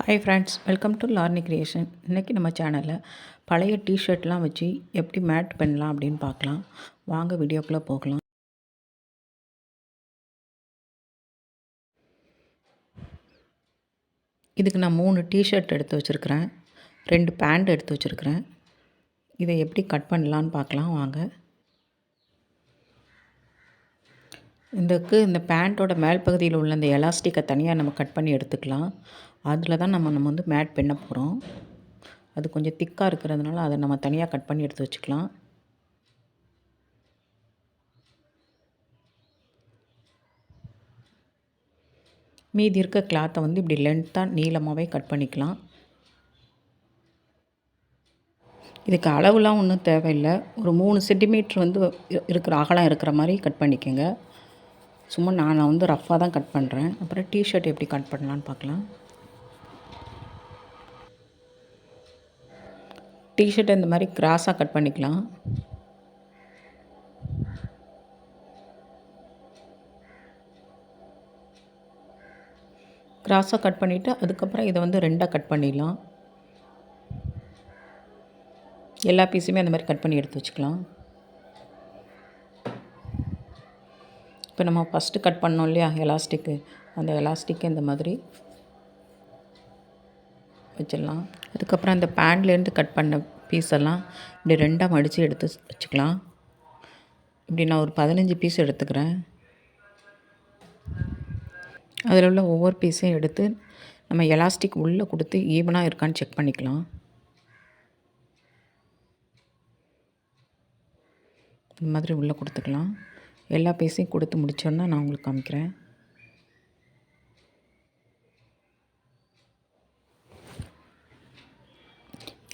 Hi friends welcome to Larni creation இன்றைக்கி நம்ம சேனலில் பழைய டிஷர்ட்லாம் வச்சு எப்படி மேட் பண்ணலாம் அப்படின்னு பார்க்கலாம். வாங்க வீடியோக்குள்ளே போகலாம். இதுக்கு நான் மூணு டிஷர்ட் எடுத்து வச்சுருக்கிறேன். ரெண்டு பேண்ட் எடுத்து வச்சுருக்கிறேன். இதை எப்படி கட் பண்ணலான்னு பார்க்கலாம் வாங்க. இதுக்கு இந்த பேண்ட்டோட மேல் பகுதியில் உள்ள இந்த எலாஸ்டிக்கை தனியாக நம்ம கட் பண்ணி எடுத்துக்கலாம். அதில் தான் நம்ம நம்ம வந்து மேட் பண்ண போகிறோம் அது கொஞ்சம் திக்காக இருக்கிறதுனால அதை நம்ம தனியாக கட் பண்ணி எடுத்து வச்சுக்கலாம். மீதி இருக்க கிளாத்தை வந்து இப்படி லென்த்தாக நீளமாகவே கட் பண்ணிக்கலாம். இதுக்கு அளவுலாம் ஒன்றும் தேவையில்லை. ஒரு மூணு சென்டிமீட்ரு வந்து இருக்கிற அகலம் இருக்கிற மாதிரி கட் பண்ணிக்கோங்க. சும்மா நான் வந்து ரஃப்பாக தான் கட் பண்ணுறேன் அப்புறம் டிஷர்ட் எப்படி கட் பண்ணலான்னு பார்க்கலாம். டிஷர்ட் இந்த மாதிரி கிராஸாக கட் பண்ணிக்கலாம். கிராஸாக கட் பண்ணிவிட்டு அதுக்கப்புறம் இதை வந்து ரெண்டாக கட் பண்ணிடலாம். எல்லா பீஸுமே அந்த மாதிரி கட் பண்ணி எடுத்து வச்சுக்கலாம். இப்போ நம்ம ஃபஸ்ட்டு கட் பண்ணோம் இல்லையா? எலாஸ்டிக்கு அந்த எலாஸ்டிக்கு இந்த மாதிரி. வச்சிடலாம். அதுக்கப்புறம் அந்த பேண்ட்லேருந்து கட் பண்ண பீஸ் எல்லாம் இப்படி ரெண்டாக மடித்து எடுத்து வச்சுக்கலாம். இப்படி நான் ஒரு பதினஞ்சு பீஸ் எடுத்துக்கிறேன். அதில் உள்ள ஒவ்வொரு பீஸையும் எடுத்து நம்ம எலாஸ்டிக் உள்ளே கொடுத்து ஈவனாக இருக்கான்னு செக் பண்ணிக்கலாம். இந்த மாதிரி உள்ளே கொடுத்துக்கலாம். எல்லா பீஸையும் கொடுத்து முடிச்சோன்னா நான் உங்களுக்கு காமிக்கிறேன்.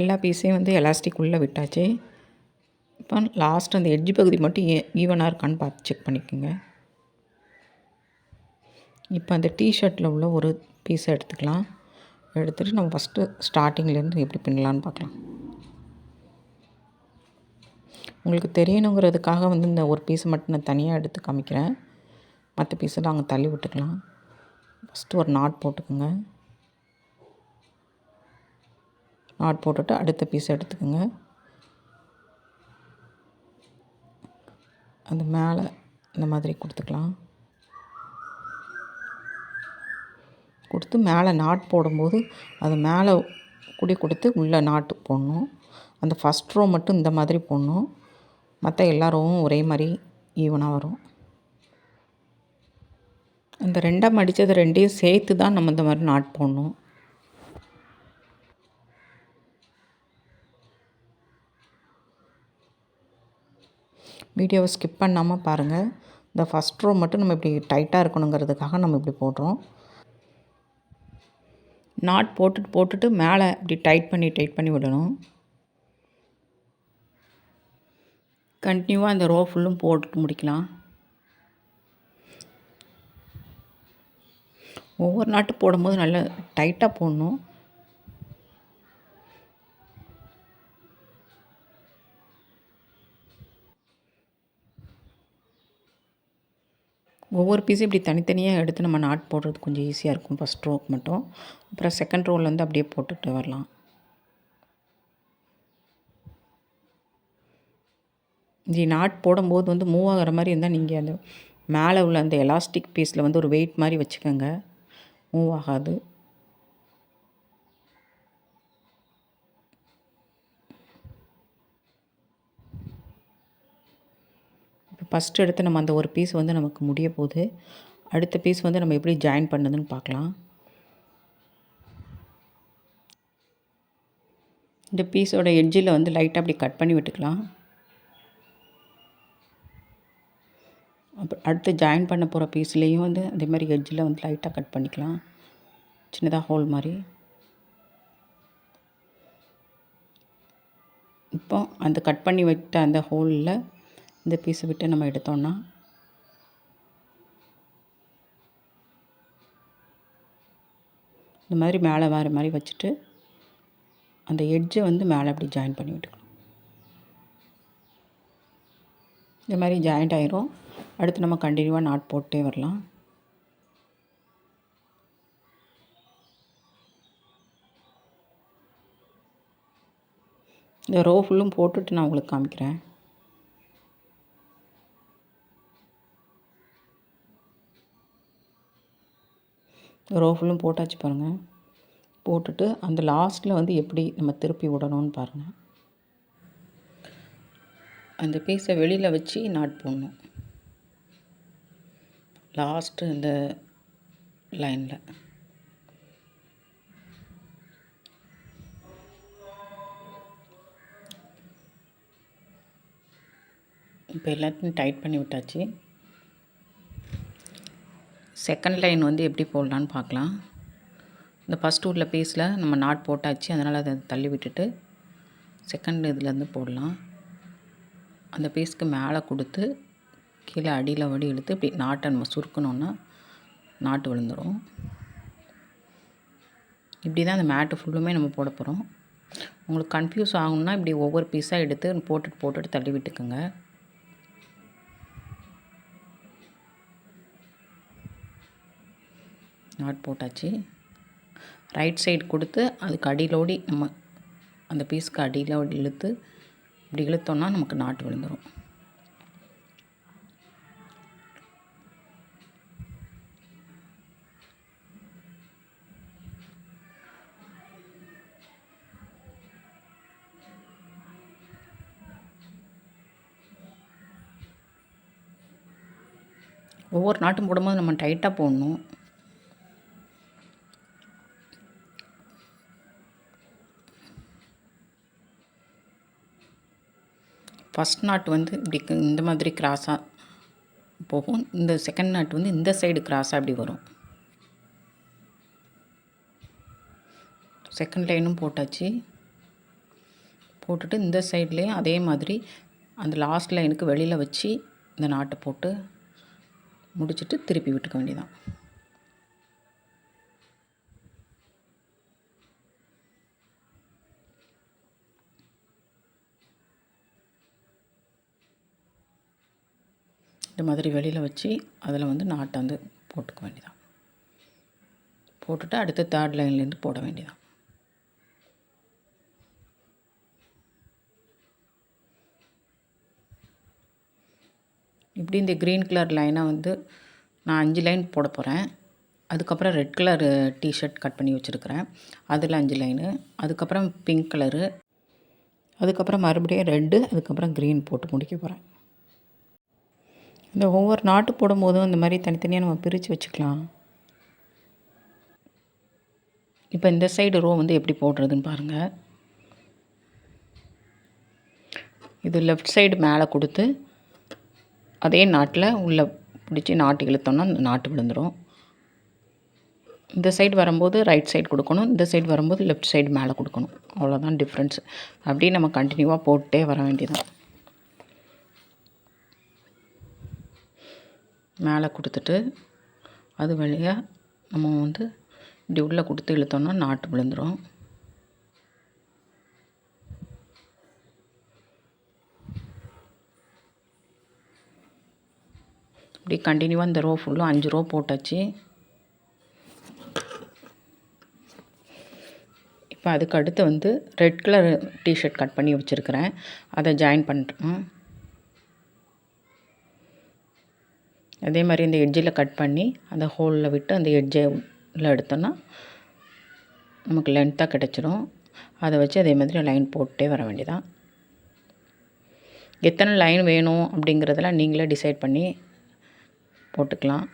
எல்லா பீஸையும் வந்து எலாஸ்டிக் உள்ளே விட்டாச்சு. இப்போ லாஸ்ட் அந்த எட்ஜ் பகுதி மட்டும் e-, ஈவனாக இருக்கான்னு பார்த்து செக் பண்ணிக்கோங்க. இப்போ அந்த டிஷர்ட்டில் உள்ள ஒரு பீஸை எடுத்துக்கலாம். எடுத்துகிட்டு நம்ம ஃபஸ்ட்டு ஸ்டார்டிங்லேருந்து எப்படி பின்னலான்னு பார்க்கலாம். உங்களுக்கு தெரியணுங்கிறதுக்காக வந்து இந்த ஒரு பீஸை மட்டும் நான் தனியாக எடுத்து காமிக்கிறேன். மற்ற பீஸெல்லாம் அங்கே தள்ளி விட்டுக்கலாம். ஃபஸ்ட்டு ஒரு நாட் போட்டுக்கோங்க. நாட் போட்டுட்டு அடுத்த பீஸ் எடுத்துக்கோங்க. அந்த மேலே இந்த மாதிரி கொடுத்துக்கலாம். கொடுத்து மேலே நாட் போடும்போது அது மேலே குடி கொடுத்து உள்ளே நாட்டு போடணும். அந்த ஃபஸ்ட் ரோ மட்டும் இந்த மாதிரி போடணும். மற்ற எல்லா ரோவும் ஒரே மாதிரி ஈவனாக வரும். அந்த ரெண்டாக மடித்தது ரெண்டையும் சேர்த்து தான் நம்ம இந்த மாதிரி நாட் போடணும். வீடியோவை ஸ்கிப் பண்ணாமல் பாருங்கள் இந்த ஃபஸ்ட் ரோ மட்டும் நம்ம இப்படி டைட்டாக இருக்கணுங்கிறதுக்காக நம்ம இப்படி போடுறோம். நாட் போட்டுட்டு போட்டுட்டு மேலே இப்படி டைட் பண்ணி டைட் பண்ணி விடணும். கண்டினியூவாக அந்த ரோ ஃபுல்லும் போட்டுட்டு முடிக்கலாம். ஒவ்வொரு நாட்டு போடும்போது நல்லா டைட்டாக போடணும். ஒவ்வொரு பீஸும் இப்படி தனித்தனியாக எடுத்து நம்ம நாட் போடுறது கொஞ்சம் ஈஸியாக இருக்கும். ஃபஸ்ட் ரோக்கு மட்டும். அப்புறம் செகண்ட் ரோவில் வந்து அப்படியே போட்டுட்டு வரலாம். இது நாட் போடும்போது வந்து மூவ் ஆகிற மாதிரி இருந்தால் நீங்கள் அந்த மேலே உள்ள அந்த எலாஸ்டிக் பீஸில் வந்து ஒரு வெயிட் மாதிரி வச்சுக்கோங்க. மூவ் ஆகாது. ஃபஸ்ட்டு எடுத்து நம்ம அந்த ஒரு பீஸ் வந்து நமக்கு முடிய போகுது. அடுத்த பீஸ் வந்து நம்ம எப்படி ஜாயின் பண்ணதுன்னு பார்க்கலாம். இந்த பீஸோட எட்ஜில் வந்து லைட்டாக அப்படி கட் பண்ணி விட்டுக்கலாம். அப்புறம் அடுத்து ஜாயின் பண்ண போகிற பீஸ்லேயும் வந்து அதே மாதிரி எட்ஜில் வந்து லைட்டாக கட் பண்ணிக்கலாம். சின்னதாக ஹோல் மாதிரி. இப்போ அந்த கட் பண்ணி விட்ட அந்த ஹோலில் இந்த பீஸை விட்டு நம்ம எடுத்தோம்னா இந்த மாதிரி மேலே மாதிரி மாதிரி வச்சுட்டு அந்த எட்ஜை வந்து மேலே அப்படி ஜாயின் பண்ணி விட்டுக்கணும். இந்த மாதிரி ஜாயிண்ட் ஆயிரும். அடுத்து நம்ம கண்டினியூவாக நாட் போட்டே வரலாம். இந்த ரோ ஃபுல்லும் போட்டுட்டு நான் உங்களுக்கு காமிக்கிறேன். ரோ ஃபுல்லும் போட்டாச்சு பாருங்கள் போட்டுட்டு அந்த லாஸ்ட்டில் வந்து எப்படி நம்ம திருப்பி விடணும்னு பாருங்கள் அந்த பீஸை வெளியில் வச்சு நாட் போடணும். லாஸ்ட்டு இந்த லைனில் இப்போ எல்லாத்தையும் டைட் பண்ணி விட்டாச்சு. செகண்ட் லைன் வந்து எப்படி போடலான்னு பார்க்கலாம். இந்த ஃபஸ்ட்டு உள்ள பீஸில் நம்ம நாட் போட்டாச்சு. அதனால் அதை தள்ளி விட்டுட்டு செகண்ட் இதுலேருந்து போடலாம். அந்த பீஸ்க்கு மேலே கொடுத்து கீழே அடியில் வடி எடுத்து இப்படி நாட்டை நம்ம சுருக்கணுன்னா நாட்டு விழுந்துடும் இப்படி தான் அந்த மேட்டு ஃபுல்லுமே நம்ம போட போகிறோம் உங்களுக்கு கன்ஃபியூஸ் ஆகணும்னா இப்படி ஒவ்வொரு பீஸாக எடுத்து போட்டுட்டு போட்டுட்டு தள்ளி விட்டுக்குங்க. நாட் போட்டாச்சு. ரைட் சைடு கொடுத்து அதுக்கு அடியிலோடி நம்ம அந்த பீஸ்க்கு அடியில் இழுத்து இப்படி இழுத்தோன்னா நமக்கு நாட்டு விழுந்துடும் ஒவ்வொரு நாட்டும் போடும்போது நம்ம டைட்டாக போடணும். ஃபஸ்ட் நாட் வந்து இப்படி இந்த மாதிரி கிராஸாக போகும். இந்த செகண்ட் நாட் வந்து இந்த சைடு கிராஸாக இப்படி வரும். செகண்ட் லைனும் போட்டாச்சு. போட்டுட்டு இந்த சைட்லேயும் அதே மாதிரி அந்த லாஸ்ட் லைனுக்கு வெளியில் வச்சு இந்த நாட்டை போட்டு முடிச்சுட்டு திருப்பி விட்டுக்க வேண்டியதான் மாதிரி வெளியில் வச்சு அதில் வந்து நாட்டை வந்து போட்டுக்க வேண்டியதான் போட்டுட்டு அடுத்த தேர்ட் லைன்லேருந்து போட வேண்டியதான் இப்படி இந்த க்ரீன் கலர் லைனை வந்து நான் அஞ்சு லைன் போட போகிறேன் அதுக்கப்புறம் ரெட் கலர் டிஷர்ட் கட் பண்ணி வச்சுருக்கிறேன். அதில் அஞ்சு லைனு அதுக்கப்புறம் பிங்க் கலரு அதுக்கப்புறம் மறுபடியும் ரெட்டு அதுக்கப்புறம் க்ரீன் போட்டு முடிக்க போகிறேன் இந்த ஒவ்வொரு நாட்டு போடும்போதும் இந்த மாதிரி தனித்தனியாக நம்ம பிரித்து வச்சுக்கலாம். இப்போ இந்த சைடு ரோ வந்து எப்படி போடுறதுன்னு பாருங்கள் இது லெஃப்ட் சைடு மேலே கொடுத்து அதே நாட்டில் உள்ளே பிடிச்சி நாட்டு இழுத்தோன்னா அந்த நாட்டு விழுந்துடும் இந்த சைடு வரும்போது ரைட் சைடு கொடுக்கணும் இந்த சைடு வரும்போது லெஃப்ட் சைடு மேலே கொடுக்கணும். அவ்வளோதான் டிஃப்ரென்ஸ் அப்படியே நம்ம கண்டினியூவாக போட்டே வர வேண்டியதான் மேலே கொடுத்துட்டு அது வழியாக நம்ம வந்து இப்படி உள்ளே கொடுத்து இழுத்தோன்னா நாட்டு விழுந்துடும் இப்படி கண்டினியூவாக இந்த ரோ ஃபுல்லும் அஞ்சு ரோ போட்டாச்சு. இப்போ அதுக்கு அடுத்து வந்து ரெட் கலர் டிஷர்ட் கட் பண்ணி வச்சுருக்கிறேன். அதை ஜாயின் பண்ணுறேன் அதே மாதிரி இந்த எட்ஜில் கட் பண்ணி அந்த ஹோலில் விட்டு அந்த எட்ஜில் எடுத்தோன்னா நமக்கு லென்த்தாக கிடச்சிரும். அதை வச்சு அதே மாதிரி லைன் போட்டே வர வேண்டியதான் எத்தனை லைன் வேணும் அப்படிங்கிறதெல்லாம் நீங்களே டிசைட் பண்ணி போட்டுக்கலாம்.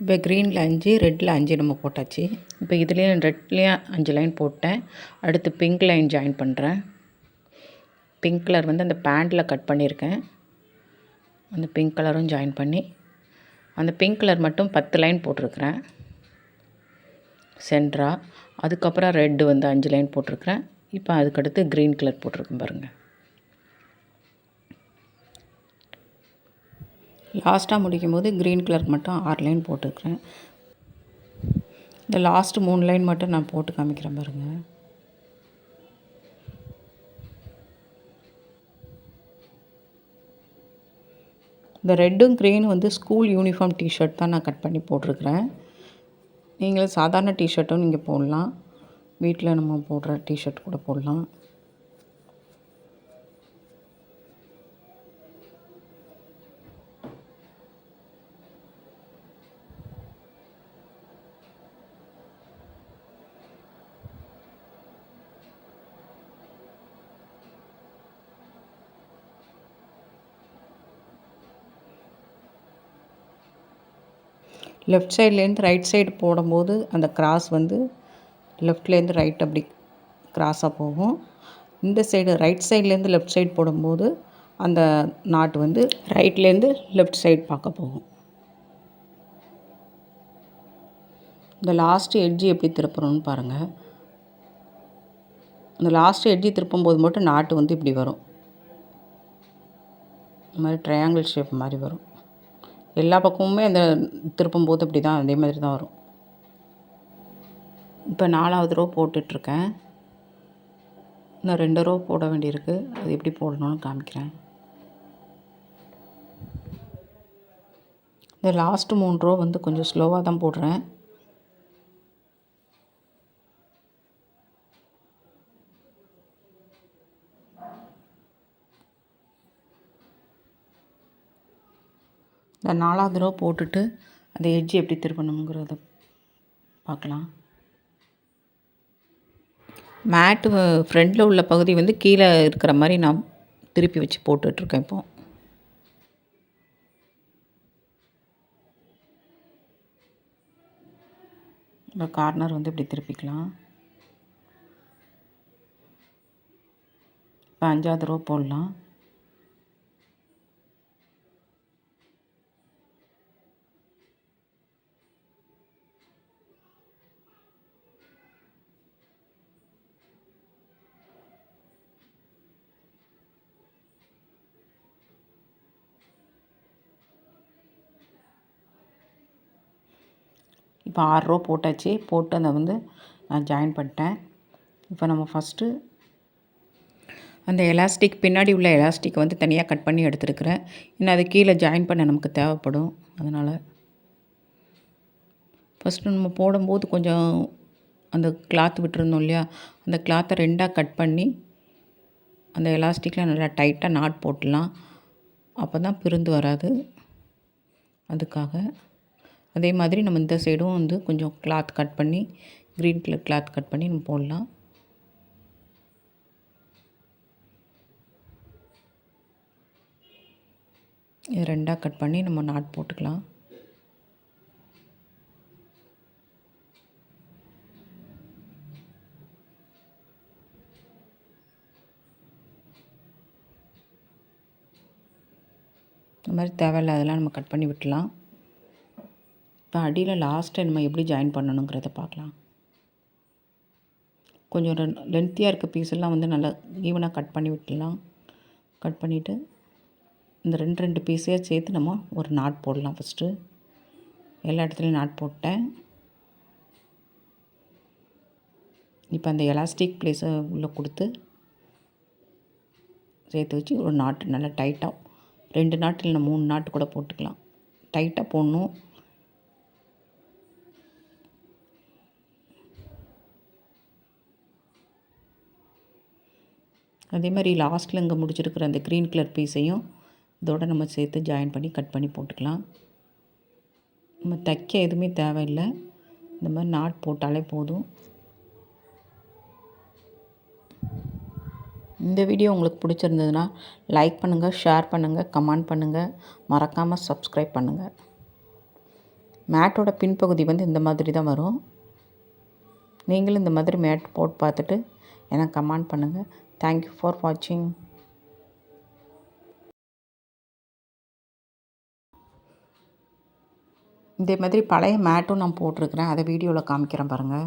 இப்போ க்ரீனில் அஞ்சு ரெட்டில் அஞ்சு நம்ம போட்டாச்சு. இப்போ இதுலேயும் ரெட்லேயும் அஞ்சு லைன் போட்டேன். அடுத்து பிங்க் லைன் ஜாயின் பண்ணுறேன் பிங்க் கலர் வந்து அந்த பேண்ட்டில் கட் பண்ணியிருக்கேன். அந்த பிங்க் கலரும் ஜாயின் பண்ணி அந்த பிங்க் கலர் மட்டும் பத்து லைன் போட்டிருக்கிறேன். சென்ட்ரா அதுக்கப்புறம் ரெட்டு வந்து அஞ்சு லைன் போட்டிருக்கிறேன். இப்போ அதுக்கடுத்து க்ரீன் கலர் போட்டிருக்கேன் பாருங்கள் லாஸ்ட்டாக முடிக்கும் போது க்ரீன் கலர் மட்டும் ஆறு லைன் போட்டுருக்குறேன் இந்த லாஸ்ட்டு மூணு லைன் மட்டும் நான் போட்டு காமிக்கிறேன் பாருங்கள் இந்த ரெட்டும் க்ரீனும் வந்து ஸ்கூல் யூனிஃபார்ம் டிஷர்ட் தான் நான் கட் பண்ணி போட்டிருக்கிறேன். நீங்களும் சாதாரண டிஷர்ட்டும் நீங்கள் போடலாம். வீட்டில் நம்ம போடுற டிஷர்ட் கூட போடலாம். லெஃப்ட் சைட்லேருந்து ரைட் சைடு போடும்போது அந்த கிராஸ் வந்து லெஃப்ட்லேருந்து ரைட் அப்படி கிராஸாக போகும். இந்த சைடு ரைட் சைட்லேருந்து லெஃப்ட் சைடு போடும்போது அந்த நாட்டு வந்து ரைட்லேருந்து லெஃப்ட் சைடு பார்க்க போகும். இந்த லாஸ்ட்டு எட்ஜி எப்படி திருப்புறோம்னு பாருங்கள் இந்த லாஸ்ட்டு எட்ஜி திருப்பும்போது மட்டும் நாட்டு வந்து இப்படி வரும். இந்த மாதிரி ட்ரையாங்கிள் ஷேப் மாதிரி வரும். எல்லா பக்கமுமே அந்த திருப்பும்போது இப்படி தான் அதே மாதிரி தான் வரும். இப்போ நாலாவது ரோ போட்டுட்ருக்கேன். இன்னும் ரெண்டு ரோ போட வேண்டியிருக்கு. அது எப்படி போடணும்னு காமிக்கிறேன். இந்த லாஸ்ட்டு மூணு ரோ வந்து கொஞ்சம் ஸ்லோவாக தான் போடுறேன். இந்த நாலாவது ரோ போட்டுட்டு அந்த எட்ஜ் எப்படி திருப்பணுங்கிறத பார்க்கலாம். மேட்டு ஃப்ரண்டில் உள்ள பகுதி வந்து கீழே இருக்கிற மாதிரி நான் திருப்பி வச்சு போட்டுட்ருக்கேன் இப்போ. இந்த கார்னர் வந்து இப்படி திருப்பிக்கலாம். இப்போ அஞ்சாவது ரோ போடலாம். இப்போ ஆறு ரோ போட்டாச்சு. போட்டு அதை வந்து நான் ஜாயின் பண்ணிட்டேன். இப்போ நம்ம ஃபஸ்ட்டு அந்த எலாஸ்டிக் பின்னாடி உள்ள எலாஸ்டிக்கை வந்து தனியாக கட் பண்ணி எடுத்துருக்கிறேன். இன்னும் அது கீழே ஜாயின் பண்ண நமக்கு தேவைப்படும். அதனால் ஃபஸ்ட்டு நம்ம போடும்போது கொஞ்சம் அந்த கிளாத் விட்டுருந்தோம் இல்லையா? அந்த கிளாத்தை ரெண்டாக கட் பண்ணி அந்த எலாஸ்டிக்கில் நல்லா டைட்டாக நாட் போட்டுடலாம். அப்போ தான் பிரிந்து வராது. அதுக்காக அதே மாதிரி நம்ம இந்த சைடும் வந்து கொஞ்சம் கிளாத் கட் பண்ணி க்ரீன் கலர் கிளாத் கட் பண்ணி நம்ம போடலாம். இது ரெண்டாக கட் பண்ணி நம்ம நாட் போட்டுக்கலாம். இந்த மாதிரி தேவையில்லாதெல்லாம் நம்ம கட் பண்ணி விட்டுலாம் இப்போ அடியில் லாஸ்ட்டை நம்ம எப்படி ஜாயின் பண்ணணுங்கிறத பார்க்கலாம். கொஞ்சம் லென்த்தியாக இருக்க பீஸ் எல்லாம் வந்து நல்லா ஈவனாக கட் பண்ணி விட்டுலாம் கட் பண்ணிவிட்டு இந்த ரெண்டு ரெண்டு பீஸையாக சேர்த்து நம்ம ஒரு நாட் போடலாம் ஃபஸ்ட்டு எல்லா இடத்துலையும் நாட் போட்டேன். இப்போ அந்த எலாஸ்டிக் ப்ளேஸை உள்ளே கொடுத்து சேர்த்து வச்சு ஒரு நாட்டு நல்லா டைட்டாக ரெண்டு நாட்டு இல்லை மூணு நாட்டு கூட போட்டுக்கலாம். டைட்டாக போடணும். அதே மாதிரி லாஸ்ட்டில் இங்கே முடிச்சிருக்கிற அந்த க்ரீன் கலர் பீஸையும் இதோடு நம்ம சேர்த்து ஜாயின் பண்ணி கட் பண்ணி போட்டுக்கலாம். நம்ம தைக்க எதுவுமே தேவையில்லை. இந்த மாதிரி நாட் போட்டாலே போதும். இந்த வீடியோ உங்களுக்கு பிடிச்சிருந்ததுன்னா லைக் பண்ணுங்கள் ஷேர் பண்ணுங்கள் கமெண்ட் பண்ணுங்கள் மறக்காமல் சப்ஸ்கிரைப் பண்ணுங்கள் மேட்டோட பின்பகுதி வந்து இந்த மாதிரி தான் வரும். நீங்களும் இந்த மாதிரி மேட் போட்டு பார்த்துட்டு எனக்கு கமெண்ட் பண்ணுங்கள் தேங்க்யூ ஃபார் வாட்சிங் இதே மாதிரி பழைய மேட்டும் நான் போட்டிருக்கிறேன். அதை வீடியோவில் காமிக்கிறேன் பாருங்கள்